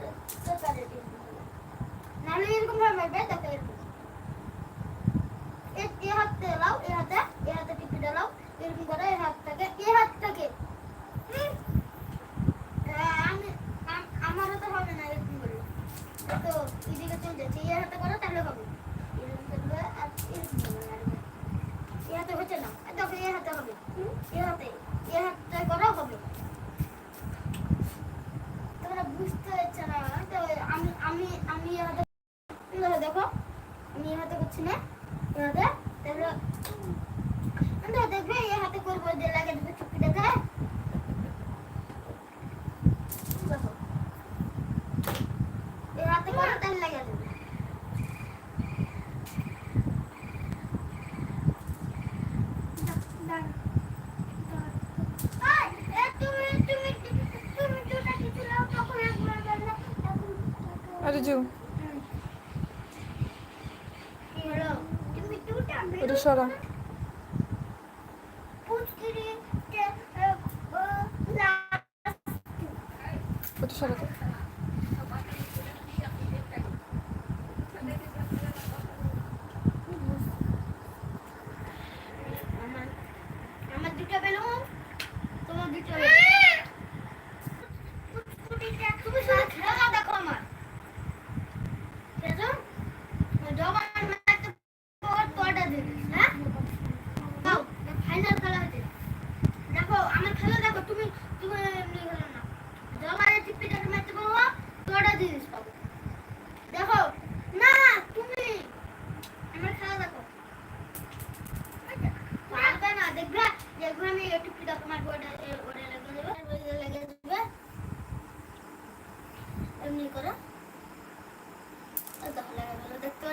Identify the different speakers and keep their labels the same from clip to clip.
Speaker 1: তো নাহলে হাতে আমি আম- আমার হাতে হবে না এরকম করে তো এদিকে হাতে করো তাহলে হবে এরকম করবে আর এরকম করবে এ হাতে হচ্ছে না দেখো এ হাতে হবে এ হাতে করো হবে তোমরা বুঝতে পারছ না তো আমি আমি আমি এ হাতে এই দেখো, দেখো আমি এ হাতে করছি না এ হাতে তাহলে দেখো দেখবে এ হাতে করব দিয়ে লাগে দেবে চুপি দেখে দেখো এ হাতে করো তাহলে লাগে দেবে
Speaker 2: আরে জু ওটা সরা। ওটা সরাতে
Speaker 1: আমার দুটো বেলুন তোমার দুটো তুমি শুধু খেলা দেখো আমার খেলো যখন ম্যাচ পর তোটা দিবি হ্যাঁ দাও ফাইনাল খেলা হচ্ছে দেখো আমার খেলা দেখো তুমি তুমি এমনি খেলো না যখন টিপিটাকে ম্যাচ করব দিস পাবো। দেখো, না, তুমি আমার খেলা দেখো। পারবে না, দেখবে? দেখবে আমি একটু পিতা তোমার ওটা ওটা লেগে যাবে এমনি করো। দেখো লেগে দেখতে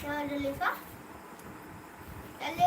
Speaker 1: তাহলে লেখা। তাহলে